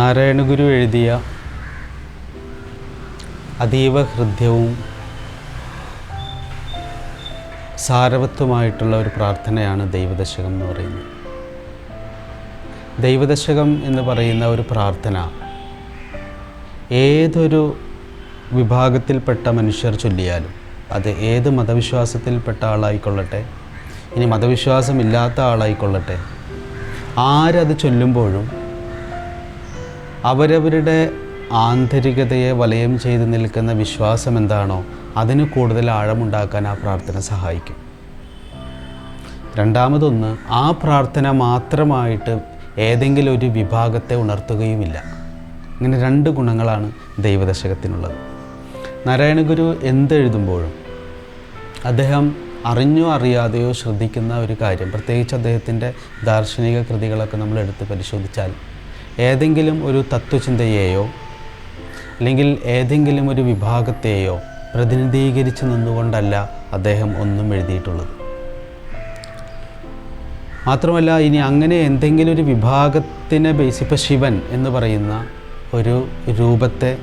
നാരായണഗുരു എഴുതിയ അതീവ ഹൃദ്യവും സാരവത്വമായിട്ടുള്ള ഒരു പ്രാർത്ഥനയാണ് ദൈവദശകം എന്ന് പറയുന്നത്. ദൈവദശകം എന്ന് പറയുന്ന ഒരു പ്രാർത്ഥന ഏതൊരു വിഭാഗത്തിൽപ്പെട്ട മനുഷ്യർ ചൊല്ലിയാലും അത് ഏത് മതവിശ്വാസത്തിൽപ്പെട്ട ആളായിക്കൊള്ളട്ടെ ഇനി മതവിശ്വാസമില്ലാത്ത ആളായിക്കൊള്ളട്ടെ ആരത് ചൊല്ലുമ്പോഴും അവരവരുടെ ആന്തരികതയെ വലയം ചെയ്ത് നിൽക്കുന്ന വിശ്വാസം എന്താണോ അതിന് കൂടുതൽ ആഴമുണ്ടാക്കാൻ ആ പ്രാർത്ഥന സഹായിക്കും. രണ്ടാമതൊന്ന് ആ പ്രാർത്ഥന മാത്രമായിട്ട് ഏതെങ്കിലും ഒരു വിഭാഗത്തെ ഉണർത്തുകയുമില്ല. ഇങ്ങനെ രണ്ട് ഗുണങ്ങളാണ് ദൈവദശകത്തിനുള്ളത്. നാരായണഗുരു എന്തെഴുതുമ്പോഴും അദ്ദേഹം അറിഞ്ഞോ അറിയാതെയോ ശ്രദ്ധിക്കുന്ന ഒരു കാര്യം പ്രത്യേകിച്ച് അദ്ദേഹത്തിന്റെ ദാർശനിക കൃതികളൊക്കെ നമ്മൾ എടുത്ത് പരിശോധിച്ചാൽ ഏതെങ്കിലും ഒരു തത്വചിന്തയെയോ അല്ലെങ്കിൽ ഏതെങ്കിലും ഒരു വിഭാഗത്തെയോ പ്രതിനിധീകരിച്ച് നിന്നുകൊണ്ടല്ല അദ്ദേഹം ഒന്നും എഴുതിയിട്ടുള്ളത്. മാത്രമല്ല ഇനി അങ്ങനെ എന്തെങ്കിലും ഒരു വിഭാഗത്തിനെ ബേസ് ശിവൻ എന്ന് പറയുന്ന ഒരു രൂപത്തെ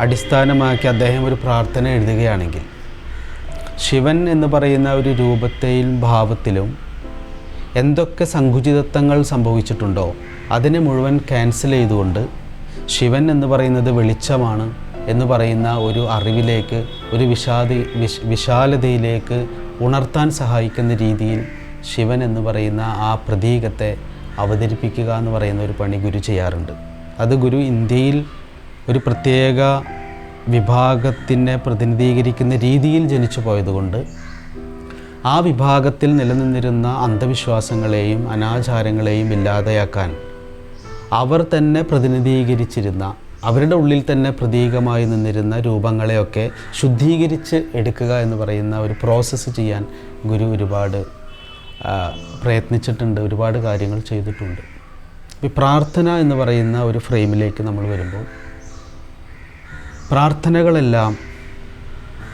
അടിസ്ഥാനമാക്കി അദ്ദേഹം ഒരു പ്രാർത്ഥന എഴുതുകയാണെങ്കിൽ ശിവൻ എന്ന് പറയുന്ന ഒരു രൂപത്തെയും ഭാവത്തിലും എന്തൊക്കെ സങ്കുചിതത്വങ്ങൾ സംഭവിച്ചിട്ടുണ്ടോ അതിനെ മുഴുവൻ ക്യാൻസൽ ചെയ്തുകൊണ്ട് ശിവൻ എന്ന് പറയുന്നത് വെളിച്ചമാണ് എന്ന് പറയുന്ന ഒരു അറിവിലേക്ക് ഒരു വിഷാദി വിശ് വിശാലതയിലേക്ക് ഉണർത്താൻ സഹായിക്കുന്ന രീതിയിൽ ശിവൻ എന്ന് പറയുന്ന ആ പ്രതീകത്തെ അവതരിപ്പിക്കുക എന്ന് പറയുന്ന ഒരു പണി ഗുരു ചെയ്യാറുണ്ട്. അത് ഗുരു ഇന്ത്യയിൽ ഒരു പ്രത്യേക വിഭാഗത്തിനെ പ്രതിനിധീകരിക്കുന്ന രീതിയിൽ ജനിച്ചു പോയതുകൊണ്ട് ആ വിഭാഗത്തിൽ നിലനിന്നിരുന്ന അന്ധവിശ്വാസങ്ങളെയും അനാചാരങ്ങളെയും ഇല്ലാതെയാക്കാൻ അവർ തന്നെ പ്രതിനിധീകരിച്ചിരുന്ന അവരുടെ ഉള്ളിൽ തന്നെ പ്രതീകമായി നിന്നിരുന്ന രൂപങ്ങളെയൊക്കെ ശുദ്ധീകരിച്ച് എടുക്കുക എന്ന് പറയുന്ന ഒരു പ്രോസസ്സ് ചെയ്യാൻ ഗുരു ഒരുപാട് പ്രയത്നിച്ചിട്ടുണ്ട് ഒരുപാട് കാര്യങ്ങൾ ചെയ്തിട്ടുണ്ട്. ഈ പ്രാർത്ഥന എന്ന് പറയുന്ന ഒരു ഫ്രെയിമിലേക്ക് നമ്മൾ വരുമ്പോൾ പ്രാർത്ഥനകളെല്ലാം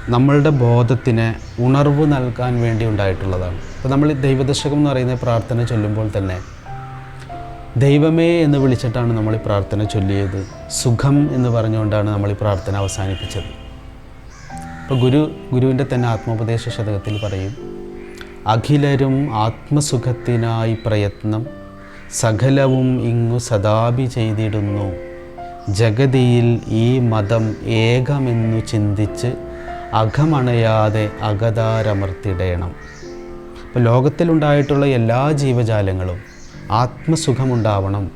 നമ്മളുടെ ബോധത്തിന് ഉണർവ് നൽകാൻ വേണ്ടി ഉണ്ടായിട്ടുള്ളതാണ്. അപ്പോൾ നമ്മൾ ദൈവദശകം എന്ന് പറയുന്ന പ്രാർത്ഥന ചൊല്ലുമ്പോൾ തന്നെ ദൈവമേ എന്ന് വിളിച്ചിട്ടാണ് നമ്മൾ ഈ പ്രാർത്ഥന ചൊല്ലിയത്. സുഖം എന്ന് പറഞ്ഞുകൊണ്ടാണ് നമ്മൾ ഈ പ്രാർത്ഥന അവസാനിപ്പിച്ചത്. ഇപ്പോൾ ഗുരു ഗുരുവിന്റെ തന്നെ ആത്മോപദേശ ശതകത്തിൽ പറയും അഖിലരും ആത്മസുഖത്തിനായി പ്രയത്നം സകലവും ഇങ്ങു സദാപി ചെയ്തിടുന്നു. ജഗതിയിൽ ഈ മതം ഏകമെന്നു ചിന്തിച്ച് അകമണയാതെ അകതാരമർത്തിടേണം. ഇപ്പോൾ ലോകത്തിലുണ്ടായിട്ടുള്ള എല്ലാ ജീവജാലങ്ങളും ആത്മസുഖമുണ്ടാവണം.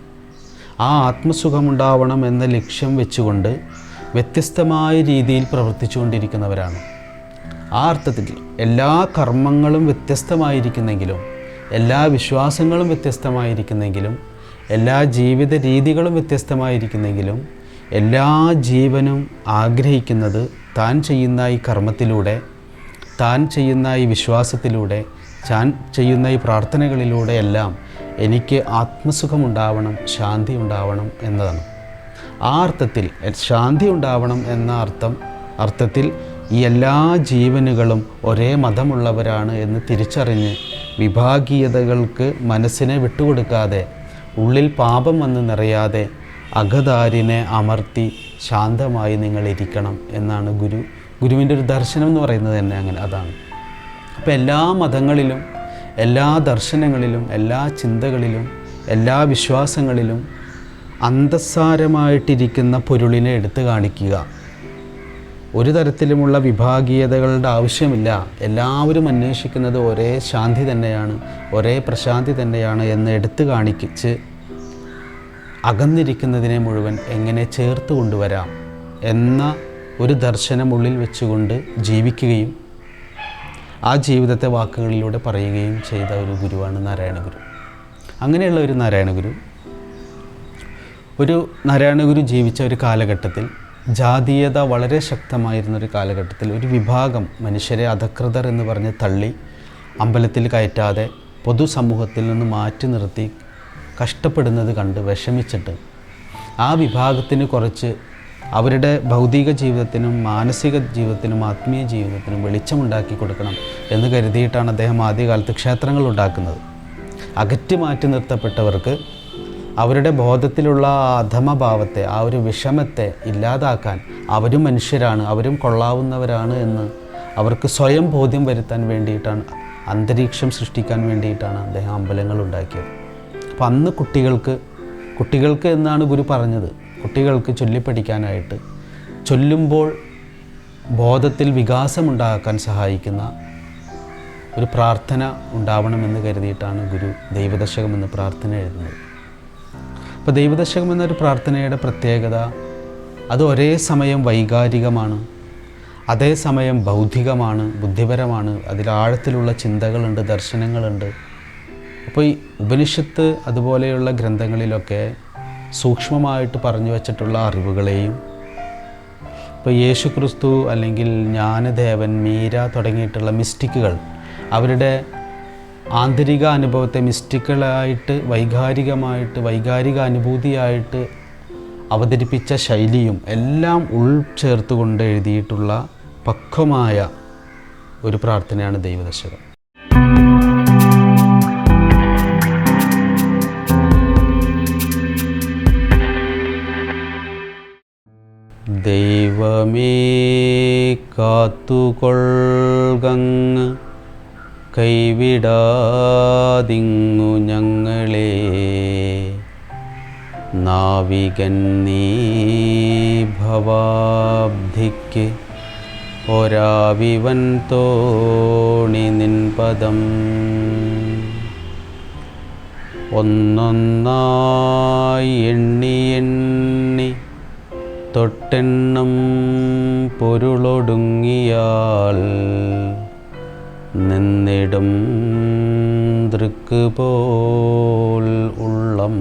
ആ ആത്മസുഖമുണ്ടാവണം എന്ന ലക്ഷ്യം വെച്ചുകൊണ്ട് വ്യത്യസ്തമായ രീതിയിൽ പ്രവർത്തിച്ചുകൊണ്ടിരിക്കുന്നവരാണ്. ആ അർത്ഥത്തിൽ എല്ലാ കർമ്മങ്ങളും വ്യത്യസ്തമായിരിക്കുന്നെങ്കിലും എല്ലാ വിശ്വാസങ്ങളും വ്യത്യസ്തമായിരിക്കുന്നെങ്കിലും എല്ലാ ജീവിത രീതികളും വ്യത്യസ്തമായിരിക്കുന്നെങ്കിലും എല്ലാ ജീവനും ആഗ്രഹിക്കുന്നത് താൻ ചെയ്യുന്ന ഈ കർമ്മത്തിലൂടെ താൻ ചെയ്യുന്ന ഈ വിശ്വാസത്തിലൂടെ താൻ ചെയ്യുന്ന ഈ പ്രാർത്ഥനകളിലൂടെ എല്ലാം എനിക്ക് ആത്മസുഖമുണ്ടാവണം ശാന്തി ഉണ്ടാവണം എന്നതാണ്. ആ അർത്ഥത്തിൽ ശാന്തി ഉണ്ടാവണം എന്ന അർത്ഥം അർത്ഥത്തിൽ ഈ എല്ലാ ജീവനുകളും ഒരേ മതമുള്ളവരാണ് എന്ന് തിരിച്ചറിഞ്ഞ് വിഭാഗീയതകൾക്ക് മനസ്സിനെ വിട്ടുകൊടുക്കാതെ ഉള്ളിൽ പാപം വന്ന് നിറയാതെ അകതാരിനെ അമർത്തി ശാന്തമായി നിങ്ങൾ ഇരിക്കണം എന്നാണ് ഗുരു ഗുരുവിന്റെ ഒരു ദർശനം എന്ന് പറയുന്നത് തന്നെ അങ്ങനെ അതാണ്. അപ്പോൾ എല്ലാ മതങ്ങളിലും എല്ലാ ദർശനങ്ങളിലും എല്ലാ ചിന്തകളിലും എല്ലാ വിശ്വാസങ്ങളിലും അന്തസ്സാരമായിട്ടിരിക്കുന്ന പൊരുളിനെ എടുത്തു കാണിക്കുക. ഒരു തരത്തിലുമുള്ള വിഭാഗീയതകളുടെ ആവശ്യമില്ല. എല്ലാവരും അന്വേഷിക്കുന്നത് ഒരേ ശാന്തി തന്നെയാണ് ഒരേ പ്രശാന്തി തന്നെയാണ് എന്ന് എടുത്തു കാണിച്ച് അകന്നിരിക്കുന്നതിനെ മുഴുവൻ എങ്ങനെ ചേർത്ത് കൊണ്ടുവരാം എന്ന ഒരു ദർശനമുള്ളിൽ വെച്ചുകൊണ്ട് ജീവിക്കുകയും ആ ജീവിതത്തെ വാക്കുകളിലൂടെ പറയുകയും ചെയ്ത ഒരു ഗുരുവാണ് നാരായണ ഗുരു അങ്ങനെയുള്ള ഒരു നാരായണ ഗുരു ഒരു നാരായണ ഗുരു ജീവിച്ച ഒരു കാലഘട്ടത്തിൽ ജാതീയത വളരെ ശക്തമായിരുന്ന ഒരു കാലഘട്ടത്തിൽ ഒരു വിഭാഗം മനുഷ്യരെ അധകൃതർ എന്ന് പറഞ്ഞ് തള്ളി അമ്പലത്തിൽ കയറ്റാതെ പൊതുസമൂഹത്തിൽ നിന്ന് മാറ്റി നിർത്തി കഷ്ടപ്പെടുന്നത് കണ്ട് വിഷമിച്ചിട്ട് ആ വിഭാഗത്തിന് കുറച്ച് അവരുടെ ഭൗതിക ജീവിതത്തിനും മാനസിക ജീവിതത്തിനും ആത്മീയ ജീവിതത്തിനും വെളിച്ചമുണ്ടാക്കി കൊടുക്കണം എന്ന് കരുതിയിട്ടാണ് അദ്ദേഹം ആദ്യകാലത്ത് ക്ഷേത്രങ്ങൾ ഉണ്ടാക്കുന്നത്. അകറ്റി മാറ്റി നിർത്തപ്പെട്ടവർക്ക് അവരുടെ ബോധത്തിലുള്ള അധമഭാവത്തെ ആ ഒരു വിഷമത്തെ ഇല്ലാതാക്കാൻ അവരും മനുഷ്യരാണ് അവരും കൊള്ളാവുന്നവരാണ് എന്ന് അവർക്ക് സ്വയം ബോധ്യം വരുത്താൻ വേണ്ടിയിട്ടാണ് അന്തരീക്ഷം സൃഷ്ടിക്കാൻ വേണ്ടിയിട്ടാണ് അദ്ദേഹം അമ്പലങ്ങൾ ഉണ്ടാക്കിയത്. അപ്പം അന്ന് കുട്ടികൾക്ക് കുട്ടികൾക്ക് എന്നാണ് ഗുരു പറഞ്ഞത്? കുട്ടികൾക്ക് ചൊല്ലിപ്പഠിക്കാനായിട്ട് ചൊല്ലുമ്പോൾ ബോധത്തിൽ വികാസമുണ്ടാക്കാൻ സഹായിക്കുന്ന ഒരു പ്രാർത്ഥന ഉണ്ടാവണമെന്ന് കരുതിയിട്ടാണ് ഗുരു ദൈവദശകം എന്ന പ്രാർത്ഥന എഴുതുന്നത്. അപ്പോൾ ദൈവദശകം എന്നൊരു പ്രാർത്ഥനയുടെ പ്രത്യേകത അത് ഒരേ സമയം വൈകാരികമാണ് അതേസമയം ബൗദ്ധികമാണ് ബുദ്ധിപരമാണ് അതിലാഴത്തിലുള്ള ചിന്തകളുണ്ട് ദർശനങ്ങളുണ്ട്. അപ്പോൾ ഈ ഉപനിഷത്ത് അതുപോലെയുള്ള ഗ്രന്ഥങ്ങളിലൊക്കെ സൂക്ഷ്മമായിട്ട് പറഞ്ഞു വച്ചിട്ടുള്ള അറിവുകളെയും ഇപ്പോൾ യേശു ക്രിസ്തു അല്ലെങ്കിൽ ജ്ഞാനദേവൻ മീര തുടങ്ങിയിട്ടുള്ള മിസ്റ്റിക്കുകൾ അവരുടെ ആന്തരിക അനുഭവത്തെ മിസ്റ്റിക്കുകളായിട്ട് വൈകാരികമായിട്ട് വൈകാരിക അനുഭൂതിയായിട്ട് അവതരിപ്പിച്ച ശൈലിയും എല്ലാം ഉൾച്ചേർത്തുകൊണ്ട് എഴുതിയിട്ടുള്ള പക്വമായ ഒരു പ്രാർത്ഥനയാണ് ദൈവദശകം ദൈവമേ കാത്തുകൊൾകങ്ങ്. കൈവിടാതിങ്ങു ഞങ്ങളെ. നാവികൻ നീ ഭവാബ്ധിക്ക് ഒരാവിവൻ തോണി നിൻ പദം ഒന്നൊന്നായി എണ്ണി എണ്ണി തൊട്ടെണ്ണം പൊരുളൊടുങ്ങിയാൽ നിന്നിടും ദൃക്ക് പോൽ ഉള്ളം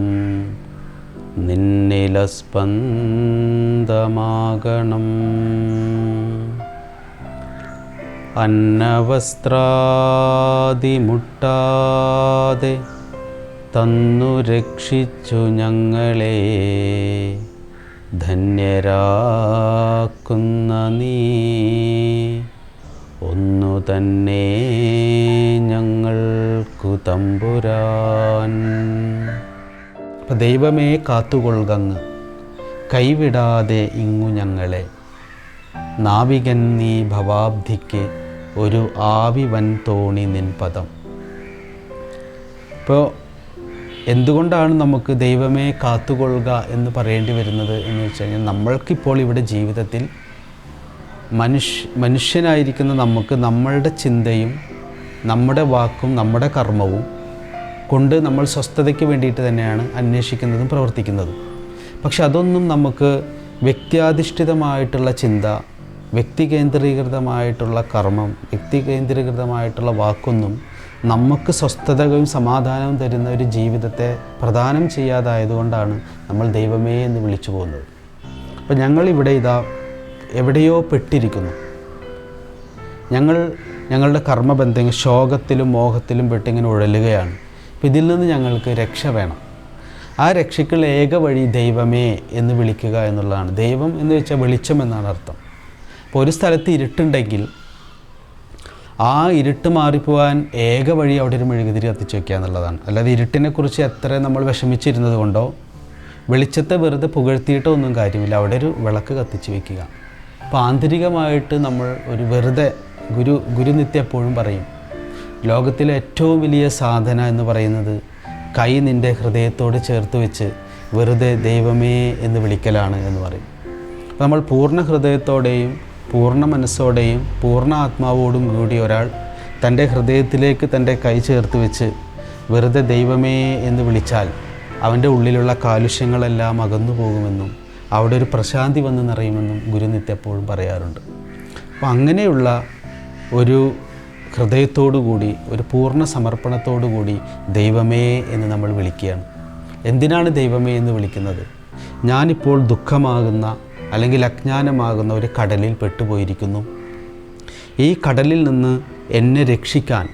നിന്നിലസ്പന്ദമാകണം. അന്നവസ്ത്രാതിമുട്ടാതെ തന്നു രക്ഷിച്ചു ഞങ്ങളെ. ധന്യരാക്കുന്ന നീ. ഒന്നു തന്നെ ഞങ്ങൾക്കു തമ്പുരാൻ. അപ്പം ദൈവമേ കാത്തുകൊള്ളുകങ്ങ്. കൈവിടാതെ ഇങ്ങു ഞങ്ങളെ. നാവികൻ നീ ഭവാബ്ധിക്ക് ഒരു ആവി വൻ തോണി നിൻ പദം. ഇപ്പോൾ എന്തുകൊണ്ടാണ് നമുക്ക് ദൈവമേ കാത്തുകൊള്ളുക എന്ന് പറയേണ്ടി വരുന്നത് എന്ന് വെച്ച് കഴിഞ്ഞാൽ നമ്മൾക്കിപ്പോൾ ഇവിടെ ജീവിതത്തിൽ മനുഷ്യ മനുഷ്യനായിരിക്കുന്ന നമുക്ക് നമ്മളുടെ ചിന്തയും നമ്മുടെ വാക്കും നമ്മുടെ കർമ്മവും കൊണ്ട് നമ്മൾ സ്വസ്ഥതയ്ക്ക് വേണ്ടിയിട്ട് തന്നെയാണ് അന്വേഷിക്കുന്നതും പ്രവർത്തിക്കുന്നതും. പക്ഷെ അതൊന്നും നമുക്ക് വ്യക്തിയാധിഷ്ഠിതമായിട്ടുള്ള ചിന്ത വ്യക്തികേന്ദ്രീകൃതമായിട്ടുള്ള കർമ്മം വ്യക്തികേന്ദ്രീകൃതമായിട്ടുള്ള വാക്കൊന്നും നമുക്ക് സ്വസ്ഥതകളും സമാധാനവും തരുന്ന ഒരു ജീവിതത്തെ പ്രദാനം ചെയ്യാതായതുകൊണ്ടാണ് നമ്മൾ ദൈവമേ എന്ന് വിളിച്ചു പോകുന്നത്. അപ്പോൾ ഞങ്ങളിവിടെ ഇതാ എവിടെയോ പെട്ടിരിക്കുന്നു. ഞങ്ങൾ ഞങ്ങളുടെ കർമ്മബന്ധങ്ങൾ ശോകത്തിലും മോഹത്തിലും പെട്ടിങ്ങനെ ഉഴലുകയാണ്. അപ്പം ഇതിൽ നിന്ന് ഞങ്ങൾക്ക് രക്ഷ വേണം. ആ രക്ഷയ്ക്കുള്ള ഏക വഴി ദൈവമേ എന്ന് വിളിക്കുക എന്നുള്ളതാണ്. ദൈവം എന്ന് വെച്ചാൽ വെളിച്ചം എന്നാണ് അർത്ഥം. അപ്പോൾ ഒരു സ്ഥലത്ത് ഇരുട്ടുണ്ടെങ്കിൽ ആ ഇരുട്ട് മാറിപ്പോവാൻ ഏക വഴി അവിടെ ഒരു മെഴുകുതിരി കത്തിച്ച് എന്നുള്ളതാണ്. അല്ലാതെ ഇരുട്ടിനെക്കുറിച്ച് എത്ര നമ്മൾ വിഷമിച്ചിരുന്നത് കൊണ്ടോ വെളിച്ചത്തെ വെറുതെ പുകഴ്ത്തിയിട്ടോ ഒന്നും കാര്യമില്ല. അവിടെ ഒരു വിളക്ക് കത്തിച്ച് വയ്ക്കുക അപ്പോൾ ആന്തരികമായിട്ട് നമ്മൾ ഒരു വെറുതെ ഗുരു ഗുരുനിത്യ എപ്പോഴും പറയും ലോകത്തിലെ ഏറ്റവും വലിയ സാധന എന്ന് പറയുന്നത് കൈ നിന്റെ ഹൃദയത്തോട് ചേർത്ത് വെച്ച് വെറുതെ ദൈവമേ എന്ന് വിളിക്കലാണ് എന്ന് പറയും. നമ്മൾ പൂർണ ഹൃദയത്തോടെയും പൂർണ മനസ്സോടെയും പൂർണ ആത്മാവോടും കൂടി ഒരാൾ തന്റെ ഹൃദയത്തിലേക്ക് തന്റെ കൈ ചേർത്ത് വെച്ച് വെറുതെ ദൈവമേ എന്ന് വിളിച്ചാൽ അവന്റെ ഉള്ളിലുള്ള കാലുഷ്യങ്ങളെല്ലാം അകന്നു പോകുമെന്നും അവിടെ ഒരു പ്രശാന്തി വന്ന് നിറയുമെന്നും ഗുരുനിത്യ എപ്പോഴും പറയാറുണ്ട്. അപ്പം അങ്ങനെയുള്ള ഒരു ഹൃദയത്തോടു കൂടി ഒരു പൂർണ സമർപ്പണത്തോടു കൂടി ദൈവമേ എന്ന് നമ്മൾ വിളിക്കുകയാണ്. എന്തിനാണ് ദൈവമേ എന്ന് വിളിക്കുന്നത്? ഞാനിപ്പോൾ ദുഃഖമാകുന്ന അല്ലെങ്കിൽ അജ്ഞാനമാകുന്ന ഒരു കടലിൽ പെട്ടുപോയിരിക്കുന്നു. ഈ കടലിൽ നിന്ന് എന്നെ രക്ഷിക്കാൻ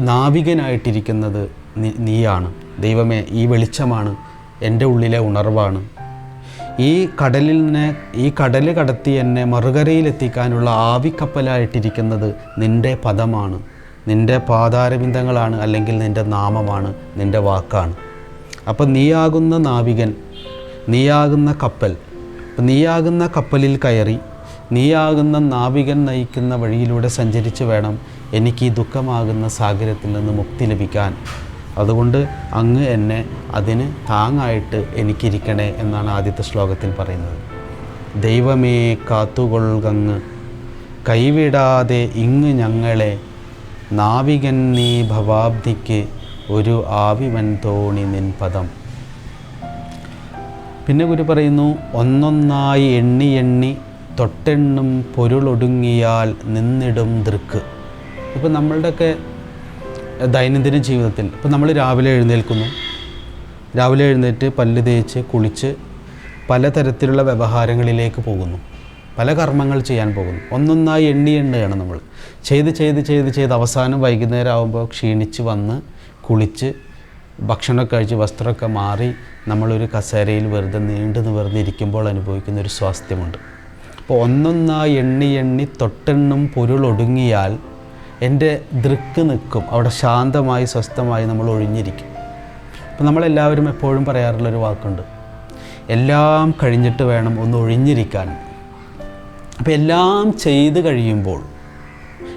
നാവികനായിട്ടിരിക്കുന്നത് നീയാണ്. ദൈവമേ ഈ വെളിച്ചമാണ് എന്റെ ഉള്ളിലെ ഉണർവാണ്. ഈ കടലിൽ നിന്ന് ഈ കടൽ കടത്തി എന്നെ മറുകരയിലെത്തിക്കാനുള്ള ആവിക്കപ്പലായിട്ടിരിക്കുന്നത് നിന്റെ പദമാണ്. നിന്റെ പാതാരബിന്ദങ്ങളാണ് അല്ലെങ്കിൽ നിന്റെ നാമമാണ് നിന്റെ വാക്കാണ്. അപ്പം നീയാകുന്ന നാവികൻ നീയാകുന്ന കപ്പൽ നീയാകുന്ന കപ്പലിൽ കയറി നീയാകുന്ന നാവികൻ നയിക്കുന്ന വഴിയിലൂടെ സഞ്ചരിച്ച് വേണം എനിക്ക് ഈ ദുഃഖമാകുന്ന സാഗരത്തിൽ നിന്ന് മുക്തി ലഭിക്കാൻ. അതുകൊണ്ട് അങ്ങ് എന്നെ അതിന് താങ്ങായിട്ട് എനിക്കിരിക്കണേ എന്നാണ് ആദ്യത്തെ ശ്ലോകത്തിൽ പറയുന്നത്. ദൈവമേ കാത്തുകൊള്ളുകങ്ങ്. കൈവിടാതെ ഇങ്ങ് ഞങ്ങളെ. നാവികൻ നീ ഭവാബ്ദിക്ക് ഒരു ആവിവൻ തോണി നിൻ പദം. പിന്നെ ഗുരു പറയുന്നു ഒന്നൊന്നായി എണ്ണി എണ്ണി തൊട്ടെണ്ണും പൊരുളൊടുങ്ങിയാൽ നിന്നിടും ദൃക്ക്. ഇപ്പം നമ്മളുടെയൊക്കെ ദൈനംദിന ജീവിതത്തിൽ ഇപ്പം നമ്മൾ രാവിലെ എഴുന്നേൽക്കുന്നു. രാവിലെ എഴുന്നേറ്റ് പല്ല് തേച്ച് കുളിച്ച് പലതരത്തിലുള്ള വ്യവഹാരങ്ങളിലേക്ക് പോകുന്നു. പല കർമ്മങ്ങൾ ചെയ്യാൻ പോകുന്നു. ഒന്നൊന്നായി എണ്ണി എണ്ണുകയാണ് നമ്മൾ. ചെയ്ത് ചെയ്ത് ചെയ്ത് ചെയ്ത് അവസാനം വൈകുന്നേരം ആകുമ്പോൾ ക്ഷീണിച്ച് വന്ന് കുളിച്ച് ഭക്ഷണമൊക്കെ കഴിച്ച് വസ്ത്രമൊക്കെ മാറി നമ്മളൊരു കസേരയിൽ വെറുതെ നീണ്ടു നിവർന്ന് ഇരിക്കുമ്പോൾ അനുഭവിക്കുന്ന ഒരു സ്വാസ്ഥ്യമുണ്ട്. അപ്പോൾ ഒന്നൊന്നായി എണ്ണി എണ്ണി തൊട്ടെണ്ണും പൊരുളൊടുങ്ങിയാൽ എന്റെ ദൃക്ക് നിൽക്കും. അവിടെ ശാന്തമായി സ്വസ്ഥമായി നമ്മൾ ഒഴിഞ്ഞിരിക്കും. അപ്പോൾ നമ്മളെല്ലാവരും എപ്പോഴും പറയാറുള്ളൊരു വാക്കുണ്ട്. എല്ലാം കഴിഞ്ഞിട്ട് വേണം ഒന്ന് ഒഴിഞ്ഞിരിക്കാൻ. അപ്പോൾ എല്ലാം ചെയ്ത് കഴിയുമ്പോൾ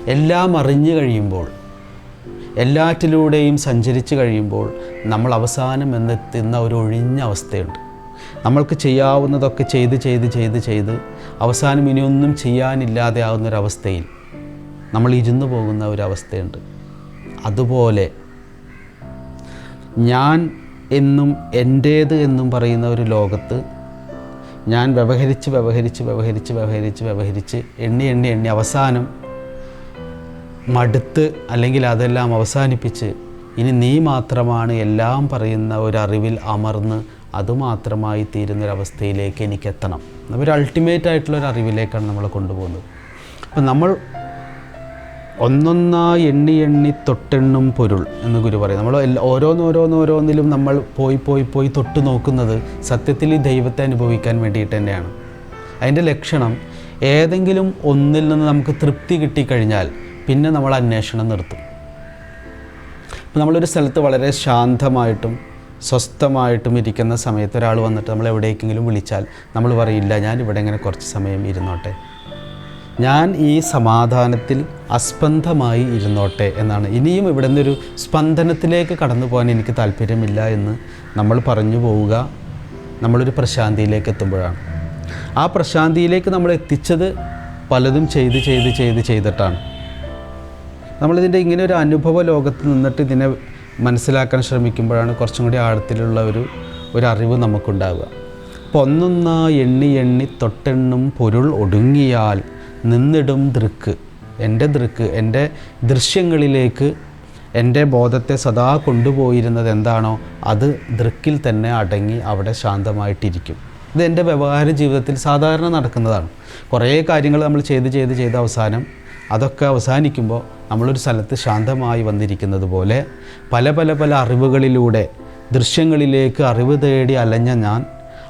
എല്ലാം അറിഞ്ഞു കഴിയുമ്പോൾ എല്ലാറ്റിലൂടെയും സഞ്ചരിച്ചു കഴിയുമ്പോൾ നമ്മൾ അവസാനം എന്നെത്തുന്ന ഒരു ഒഴിഞ്ഞ അവസ്ഥയുണ്ട്. നമ്മൾക്ക് ചെയ്യാവുന്നതൊക്കെ ചെയ്ത് ചെയ്ത് ചെയ്ത് ചെയ്ത് അവസാനം ഇനിയൊന്നും ചെയ്യാനില്ലാതെ ആവുന്ന ഒരവസ്ഥയിൽ നമ്മൾ ഇരുന്നു പോകുന്ന ഒരവസ്ഥയുണ്ട് അതുപോലെ ഞാൻ എന്നും എന്റേത് എന്നും പറയുന്ന ഒരു ലോകത്ത് ഞാൻ വ്യവഹരിച്ച് വ്യവഹരിച്ച് വ്യവഹരിച്ച് വ്യവഹരിച്ച് വ്യവഹരിച്ച് എണ്ണി എണ്ണി എണ്ണി അവസാനം മടുത്ത് അല്ലെങ്കിൽ അതെല്ലാം അവസാനിപ്പിച്ച് ഇനി നീ മാത്രമാണ് എല്ലാം പറയുന്ന ഒരറിവിൽ അമർന്ന് അതുമാത്രമായി തീരുന്നൊരവസ്ഥയിലേക്ക് എനിക്ക് എത്തണം ഒരു അൾട്ടിമേറ്റ് ആയിട്ടുള്ള ഒരു അറിവിലേക്കാണ് നമ്മളെ കൊണ്ടുപോകുന്നത്. അപ്പം നമ്മൾ ഒന്നൊന്നായി എണ്ണി എണ്ണി തൊട്ടെണ്ണും പൊരുൾ എന്ന് ഗുരു പറയും. നമ്മൾ ഓരോന്നോരോന്നോരോന്നിലും നമ്മൾ പോയി പോയി പോയി തൊട്ട് നോക്കുന്നത് സത്യത്തിൽ ഈ ദൈവത്തെ അനുഭവിക്കാൻ വേണ്ടിയിട്ട് തന്നെയാണ്. അതിന്റെ ലക്ഷണം ഏതെങ്കിലും ഒന്നിൽ നിന്ന് നമുക്ക് തൃപ്തി കിട്ടിക്കഴിഞ്ഞാൽ പിന്നെ നമ്മൾ അന്വേഷണം നിർത്തും. ഇപ്പോൾ നമ്മളൊരു സ്ഥലത്ത് വളരെ ശാന്തമായിട്ടും സ്വസ്ഥമായിട്ടും ഇരിക്കുന്ന സമയത്ത് ഒരാൾ വന്നിട്ട് നമ്മൾ എവിടേക്കെങ്കിലും വിളിച്ചാൽ നമ്മൾ പറയില്ല ഞാൻ ഇവിടെ ഇങ്ങനെ കുറച്ച് സമയം ഇരുന്നോട്ടെ. ഞാൻ ഈ സമാധാനത്തിൽ അസ്പന്ദമായി ഇരുന്നോട്ടെ എന്നാണ്. ഇനിയും ഇവിടെ നിന്നൊരു സ്പന്ദനത്തിലേക്ക് കടന്നു പോകാൻ എനിക്ക് താല്പര്യമില്ല എന്ന് നമ്മൾ പറഞ്ഞു പോവുക. നമ്മളൊരു പ്രശാന്തിയിലേക്ക് എത്തുമ്പോഴാണ്. ആ പ്രശാന്തിയിലേക്ക് നമ്മൾ എത്തിച്ചത് പലതും ചെയ്ത് ചെയ്ത് ചെയ്ത് ചെയ്തിട്ടാണ്. നമ്മളിതിന്റെ ഇങ്ങനെ ഒരു അനുഭവ ലോകത്ത് നിന്നിട്ട് ഇതിനെ മനസ്സിലാക്കാൻ ശ്രമിക്കുമ്പോഴാണ് കുറച്ചും കൂടി ആഴത്തിലുള്ള ഒരു ഒരു അറിവ് നമുക്കുണ്ടാവുക. അപ്പോൾ ഒന്നൊന്നാ എണ്ണി എണ്ണി തൊട്ടെണ്ണും പൊരുൾ ഒടുങ്ങിയാൽ നിന്നിടും ദൃക്ക്. എന്റെ ദൃക്ക് എന്റെ ദൃശ്യങ്ങളിലേക്ക് എന്റെ ബോധത്തെ സദാ കൊണ്ടുപോയിരുന്നത് എന്താണോ അത് ദൃക്കിൽ തന്നെ അടങ്ങി അവിടെ ശാന്തമായിട്ടിരിക്കും. ഇത് എന്റെ വ്യവഹാര ജീവിതത്തിൽ സാധാരണ നടക്കുന്നതാണ്. കുറേ കാര്യങ്ങൾ നമ്മൾ ചെയ്ത് ചെയ്ത് ചെയ്ത അവസാനം അതൊക്കെ അവസാനിക്കുമ്പോൾ നമ്മളൊരു സ്ഥലത്ത് ശാന്തമായി വന്നിരിക്കുന്നത് പോലെ പല പല പല അറിവുകളിലൂടെ ദൃശ്യങ്ങളിലേക്ക് അറിവ് തേടി അലഞ്ഞ ഞാൻ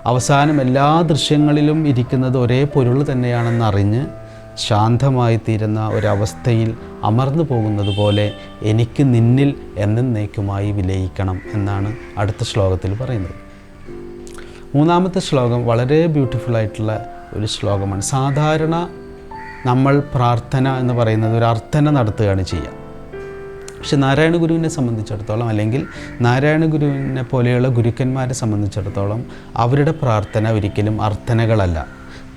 അവസാനം എല്ലാ ദൃശ്യങ്ങളിലും ഇരിക്കുന്നത് ഒരേ പൊരുൾ തന്നെയാണെന്ന് അറിഞ്ഞ് ശാന്തമായി തീരുന്ന ഒരവസ്ഥയിൽ അമർന്നു പോകുന്നത് പോലെ എനിക്ക് നിന്നിൽ എന്നേക്കുമായി വിലയിക്കണം എന്നാണ് അടുത്ത ശ്ലോകത്തിൽ പറയുന്നത്. മൂന്നാമത്തെ ശ്ലോകം വളരെ ബ്യൂട്ടിഫുൾ ആയിട്ടുള്ള ഒരു ശ്ലോകമാണ്. സാധാരണ നമ്മൾ പ്രാർത്ഥന എന്ന് പറയുന്നത് ഒരു അർത്ഥന നടത്തുകയാണ് ചെയ്യുക. പക്ഷെ നാരായണ ഗുരുവിനെ സംബന്ധിച്ചിടത്തോളം അല്ലെങ്കിൽ നാരായണ ഗുരുവിനെ പോലെയുള്ള ഗുരുക്കന്മാരെ സംബന്ധിച്ചിടത്തോളം അവരുടെ പ്രാർത്ഥന ഒരിക്കലും അർത്ഥനകളല്ല.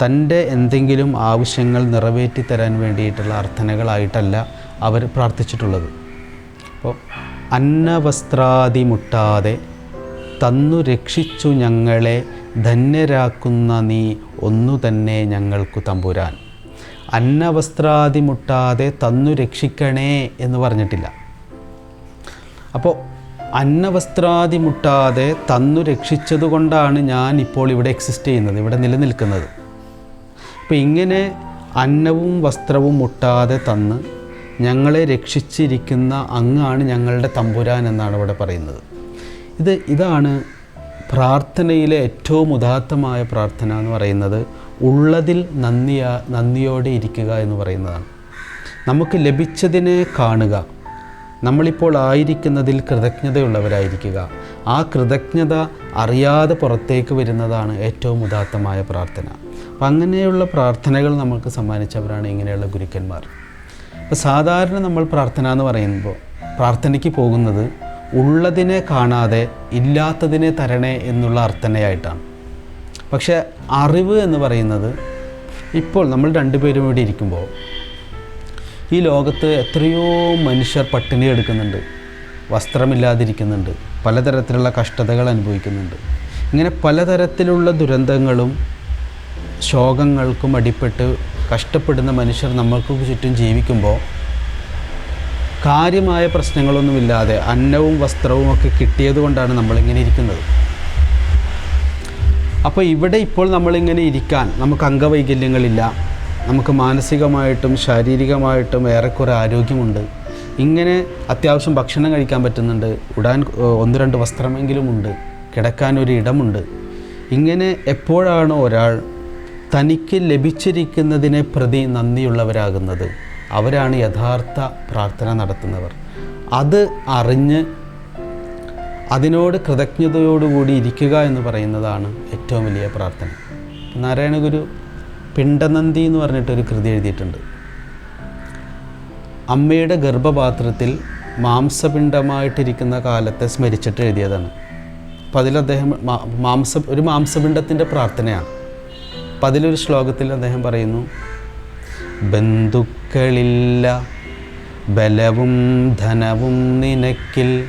തന്റെ എന്തെങ്കിലും ആവശ്യങ്ങൾ നിറവേറ്റി തരാൻ വേണ്ടിയിട്ടുള്ള അർത്ഥനകളായിട്ടല്ല അവർ പ്രാർത്ഥിച്ചിട്ടുള്ളത്. അപ്പോൾ അന്നവസ്ത്രാദി മുട്ടാതെ തന്നു രക്ഷിച്ചു ഞങ്ങളെ ധന്യരാക്കുന്ന നീ ഒന്നു തന്നെ ഞങ്ങൾക്കു തമ്പുരാൻ. അന്നവസ്ത്രാദി മുട്ടാതെ തന്നു രക്ഷിക്കണേ എന്ന് പറഞ്ഞിട്ടില്ല. അപ്പോൾ അന്നവസ്ത്രാദി മുട്ടാതെ തന്നു രക്ഷിച്ചതുകൊണ്ടാണ് ഞാൻ ഇപ്പോൾ ഇവിടെ എക്സിസ്റ്റ് ചെയ്യുന്നത് ഇവിടെ നിലനിൽക്കുന്നത്. അപ്പോൾ ഇങ്ങനെ അന്നവും വസ്ത്രവും മുട്ടാതെ തന്ന് ഞങ്ങളെ രക്ഷിച്ചിരിക്കുന്ന അങ്ങാണ് ഞങ്ങളുടെ തമ്പുരാൻ എന്നാണ് ഇവിടെ പറയുന്നത്. ഇത് ഇതാണ് പ്രാർത്ഥനയിലെ ഏറ്റവും ഉദാത്തമായ പ്രാർത്ഥന എന്ന് പറയുന്നത് ഉള്ളതിൽ നന്ദിയാ നന്ദിയോടെ ഇരിക്കുക എന്ന് പറയുന്നതാണ്. നമുക്ക് ലഭിച്ചതിനെ കാണുക. നമ്മളിപ്പോൾ ആയിരിക്കുന്നതിൽ കൃതജ്ഞതയുള്ളവരായിരിക്കുക. ആ കൃതജ്ഞത അറിയാതെ പുറത്തേക്ക് വരുന്നതാണ് ഏറ്റവും ഉദാത്തമായ പ്രാർത്ഥന. അപ്പം അങ്ങനെയുള്ള പ്രാർത്ഥനകൾ നമുക്ക് സമ്മാനിച്ചവരാണ് ഇങ്ങനെയുള്ള ഗുരുക്കന്മാർ. അപ്പോൾ സാധാരണ നമ്മൾ പ്രാർത്ഥന എന്ന് പറയുമ്പോൾ പ്രാർത്ഥനയ്ക്ക് പോകുന്നത് ഉള്ളതിനെ കാണാതെ ഇല്ലാത്തതിനെ തരണേ എന്നുള്ള അർത്ഥനയായിട്ടാണ്. പക്ഷേ അറിവ് എന്ന് പറയുന്നത് ഇപ്പോൾ നമ്മൾ രണ്ടുപേരും ഇവിടെ ഇരിക്കുമ്പോൾ ഈ ലോകത്ത് എത്രയോ മനുഷ്യർ പട്ടിണി എടുക്കുന്നുണ്ട് വസ്ത്രമില്ലാതിരിക്കുന്നുണ്ട് പലതരത്തിലുള്ള കഷ്ടതകൾ അനുഭവിക്കുന്നുണ്ട്. ഇങ്ങനെ പലതരത്തിലുള്ള ദുരന്തങ്ങളും ശോകങ്ങൾക്കും അടിപ്പെട്ട് കഷ്ടപ്പെടുന്ന മനുഷ്യർ നമ്മൾക്ക് ചുറ്റും ജീവിക്കുമ്പോൾ കാര്യമായ പ്രശ്നങ്ങളൊന്നുമില്ലാതെ അന്നവും വസ്ത്രവും ഒക്കെ കിട്ടിയത് കൊണ്ടാണ് നമ്മളിങ്ങനെ ഇരിക്കുന്നത്. അപ്പോൾ ഇവിടെ ഇപ്പോൾ നമ്മളിങ്ങനെ ഇരിക്കാൻ നമുക്ക് അംഗവൈകല്യങ്ങളില്ല. നമുക്ക് മാനസികമായിട്ടും ശാരീരികമായിട്ടും ഏറെക്കുറെ ആരോഗ്യമുണ്ട്. ഇങ്ങനെ അത്യാവശ്യം ഭക്ഷണം കഴിക്കാൻ പറ്റുന്നുണ്ട്. ഉടാൻ ഒന്ന് രണ്ട് വസ്ത്രമെങ്കിലും ഉണ്ട്. കിടക്കാൻ ഒരു ഇടമുണ്ട്. ഇങ്ങനെ എപ്പോഴാണ് ഒരാൾ തനിക്ക് ലഭിച്ചിരിക്കുന്നതിനെ പ്രതി നന്ദിയുള്ളവരാകുന്നത്. അവരാണ് യഥാർത്ഥ പ്രാർത്ഥന നടത്തുന്നവർ. അത് അറിഞ്ഞ് അതിനോട് കൃതജ്ഞതയോടുകൂടി ഇരിക്കുക എന്ന് പറയുന്നതാണ് ഏറ്റവും വലിയ പ്രാർത്ഥന. നാരായണ ഗുരു പിണ്ടനന്ദി എന്ന് പറഞ്ഞിട്ടൊരു കൃതി എഴുതിയിട്ടുണ്ട്. അമ്മയുടെ ഗർഭപാത്രത്തിൽ മാംസപിണ്ഡമായിട്ടിരിക്കുന്ന കാലത്തെ സ്മരിച്ചിട്ട് എഴുതിയതാണ്. അപ്പം അതിൽ അദ്ദേഹം മാംസ ഒരു മാംസപിണ്ഡത്തിന്റെ പ്രാർത്ഥനയാണ്. അപ്പം അതിലൊരു ശ്ലോകത്തിൽ അദ്ദേഹം പറയുന്നു ബന്ധുക്കളില്ല ബലവും ധനവും നിനക്കിൽ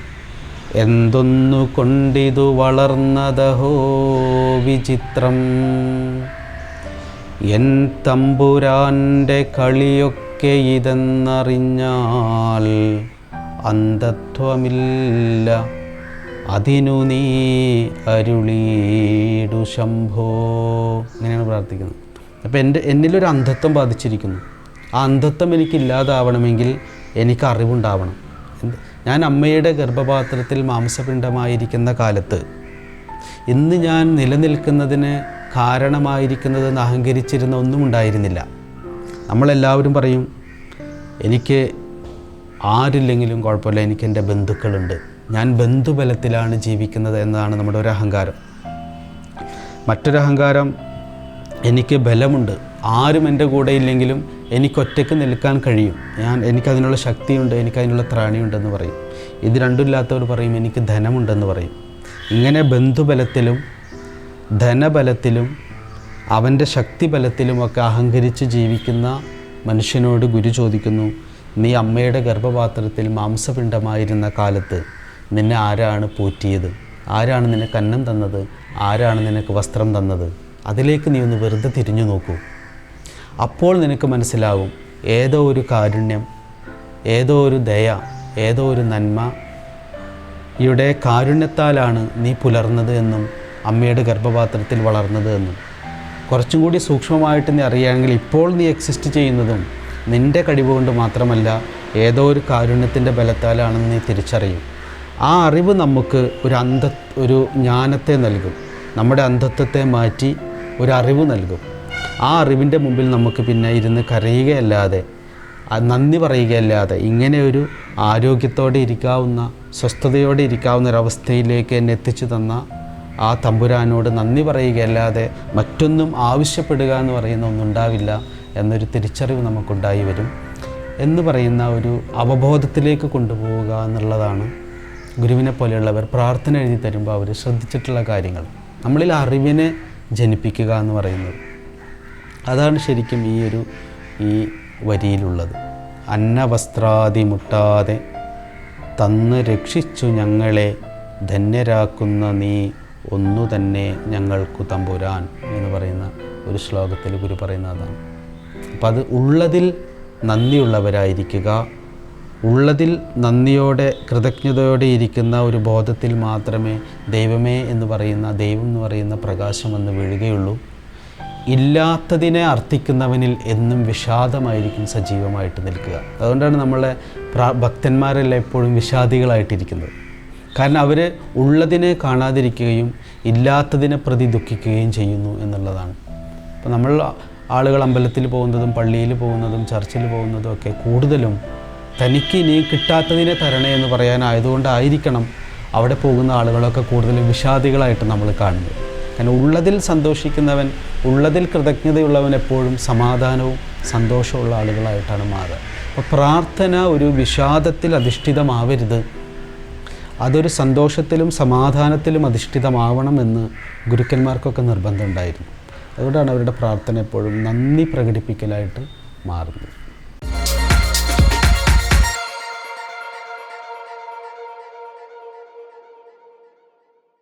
എന്തൊന്നു കൊണ്ടിതു വളർന്നതഹോ വിചിത്രം? എൻ തമ്പുരാന്റെ കളിയൊക്കെ ഇതെന്നറിഞ്ഞാൽ അന്ധത്വമില്ല. അതിനു നീ അരുളീടു ശംഭോ. അങ്ങനെയാണ് പ്രാർത്ഥിക്കുന്നത്. അപ്പോൾ എന്റെ എന്നിലൊരു അന്ധത്വം ബാധിച്ചിരിക്കുന്നു. ആ അന്ധത്വം എനിക്കില്ലാതാവണമെങ്കിൽ എനിക്ക് അറിവുണ്ടാവണം ഞാൻ അമ്മയുടെ ഗർഭപാത്രത്തിൽ മാംസപിണ്ഡമായിരിക്കുന്ന കാലത്ത് ഇന്ന് ഞാൻ നിലനിൽക്കുന്നതിന് കാരണമായിരിക്കുന്നതെന്ന് അഹങ്കരിച്ചിരുന്ന ഒന്നും ഉണ്ടായിരുന്നില്ല. നമ്മളെല്ലാവരും പറയും എനിക്ക് ആരില്ലെങ്കിലും കുഴപ്പമില്ല എനിക്ക് എന്റെ ബന്ധുക്കളുണ്ട്. ഞാൻ ബന്ധുബലത്തിലാണ് ജീവിക്കുന്നത് എന്നതാണ് നമ്മുടെ ഒരു അഹങ്കാരം. മറ്റൊരു അഹങ്കാരം എനിക്ക് ബലമുണ്ട്. ആരും എന്റെ കൂടെ ഇല്ലെങ്കിലും എനിക്കൊറ്റയ്ക്ക് നിൽക്കാൻ കഴിയും. ഞാൻ എനിക്കതിനുള്ള ശക്തിയുണ്ട് എനിക്കതിനുള്ള ത്രാണിയുണ്ടെന്ന് പറയും. ഇത് രണ്ടുമില്ലാത്തവർ പറയും എനിക്ക് ധനമുണ്ടെന്ന് പറയും. ഇങ്ങനെ ബന്ധുബലത്തിലും ധനബലത്തിലും അവന്റെ ശക്തിബലത്തിലുമൊക്കെ അഹങ്കരിച്ച് ജീവിക്കുന്ന മനുഷ്യനോട് ഗുരു ചോദിക്കുന്നു നീ അമ്മയുടെ ഗർഭപാത്രത്തിൽ മാംസപിണ്ഡമായിരുന്ന കാലത്ത് നിന്നെ ആരാണ് പോറ്റിയത്? ആരാണ് നിനക്ക് അന്നം തന്നത്? ആരാണ് നിനക്ക് വസ്ത്രം തന്നത്? അതിലേക്ക് നീ ഒന്ന് വെറുതെ തിരിഞ്ഞു നോക്കൂ. അപ്പോൾ നിനക്ക് മനസ്സിലാവും ഏതോ ഒരു കാരുണ്യം ഏതോ ഒരു ദയ ഏതോ ഒരു നന്മ ഇവിടെ കാരുണ്യത്താലാണ് നീ പുലർന്നത് എന്നും അമ്മയുടെ ഗർഭപാത്രത്തിൽ വളർന്നത് എന്നും. കുറച്ചും കൂടി സൂക്ഷ്മമായിട്ട് നീ അറിയുകയാണെങ്കിൽ ഇപ്പോൾ നീ എക്സിസ്റ്റ് ചെയ്യുന്നതും നിന്റെ കഴിവ് കൊണ്ട് മാത്രമല്ല ഏതോ ഒരു കാരുണ്യത്തിന്റെ ബലത്താലാണെന്ന് നീ തിരിച്ചറിയും. ആ അറിവ് നമുക്ക് ഒരു അന്ധ ഒരു ജ്ഞാനത്തെ നൽകും. നമ്മുടെ അന്ധത്വത്തെ മാറ്റി ഒരു അറിവ് നൽകും. ആ അറിവിന്റെ മുമ്പിൽ നമുക്ക് പിന്നെ ഇരുന്ന് കരയുകയല്ലാതെ നന്ദി പറയുകയല്ലാതെ ഇങ്ങനെ ഒരു ആരോഗ്യത്തോടെ ഇരിക്കാവുന്ന സ്വസ്ഥതയോടെ ഇരിക്കാവുന്ന ഒരവസ്ഥയിലേക്ക് എന്നെ എത്തിച്ചു തന്ന ആ തമ്പുരാനോട് നന്ദി പറയുകയല്ലാതെ മറ്റൊന്നും ആവശ്യപ്പെടുക എന്ന് പറയുന്ന ഒന്നുണ്ടാവില്ല എന്നൊരു തിരിച്ചറിവ് നമുക്കുണ്ടായി വരും എന്ന് പറയുന്ന ഒരു അവബോധത്തിലേക്ക് കൊണ്ടുപോവുക എന്നുള്ളതാണ് ഗുരുവിനെ പോലെയുള്ളവർ പ്രാർത്ഥന എഴുതി തരുമ്പോൾ അവർ ശ്രദ്ധിച്ചിട്ടുള്ള കാര്യങ്ങൾ. നമ്മളിൽ അറിവിനെ ജനിപ്പിക്കുക എന്ന് പറയുന്നത്. അതാണ് ശരിക്കും ഈ ഒരു ഈ വരിയിലുള്ളത്. അന്നവസ്ത്രാദി മുട്ടാതെ തന്ന് രക്ഷിച്ചു ഞങ്ങളെ ധന്യരാക്കുന്ന നീ ഒന്നു തന്നെ ഞങ്ങൾക്കു തമ്പുരാൻ എന്ന് പറയുന്ന ഒരു ശ്ലോകത്തിൽ ഗുരു പറയുന്ന അതാണ്. അപ്പം അത് ഉള്ളതിൽ നന്ദിയുള്ളവരായിരിക്കുക ഉള്ളതിൽ നന്ദിയോടെ കൃതജ്ഞതയോടെ ഇരിക്കുന്ന ഒരു ബോധത്തിൽ മാത്രമേ ദൈവമേ എന്ന് പറയുന്ന ദൈവം എന്ന് പറയുന്ന പ്രകാശം വന്ന് വീഴുകയുള്ളൂ. ഇല്ലാത്തതിനെ അർത്ഥിക്കുന്നവനിൽ എന്നും വിഷാദമായിരിക്കും സജീവമായിട്ട് നിൽക്കുക. അതുകൊണ്ടാണ് നമ്മളെ ഭക്തന്മാരെല്ലാം എപ്പോഴും വിഷാദികളായിട്ടിരിക്കുന്നത്. കാരണം അവർ ഉള്ളതിനെ കാണാതിരിക്കുകയും ഇല്ലാത്തതിനെ പ്രതി ദുഃഖിക്കുകയും ചെയ്യുന്നു എന്നുള്ളതാണ്. അപ്പോൾ നമ്മൾ ആളുകൾ അമ്പലത്തിൽ പോകുന്നതും പള്ളിയിൽ പോകുന്നതും ചർച്ചിൽ പോകുന്നതും ഒക്കെ കൂടുതലും തനിക്ക് ഇനി കിട്ടാത്തതിനെ തരണേ എന്ന് പറയാനായതുകൊണ്ടായിരിക്കണം അവിടെ പോകുന്ന ആളുകളൊക്കെ കൂടുതലും വിഷാദികളായിട്ട് നമ്മൾ കാണുന്നത്. കാരണം ഉള്ളതിൽ സന്തോഷിക്കുന്നവൻ ഉള്ളതിൽ കൃതജ്ഞതയുള്ളവൻ എപ്പോഴും സമാധാനവും സന്തോഷമുള്ള ആളുകളായിട്ടാണ് മാറുക. അപ്പോൾ പ്രാർത്ഥന ഒരു വിഷാദത്തിൽ അധിഷ്ഠിതമാവരുത്. അതൊരു സന്തോഷത്തിലും സമാധാനത്തിലും അധിഷ്ഠിതമാവണമെന്ന് ഗുരുക്കന്മാർക്കൊക്കെ നിർബന്ധമുണ്ടായിരുന്നു അതുകൊണ്ടാണ് അവരുടെ പ്രാർത്ഥന എപ്പോഴും നന്ദി പ്രകടിപ്പിക്കലായിട്ട് മാറുന്നത്.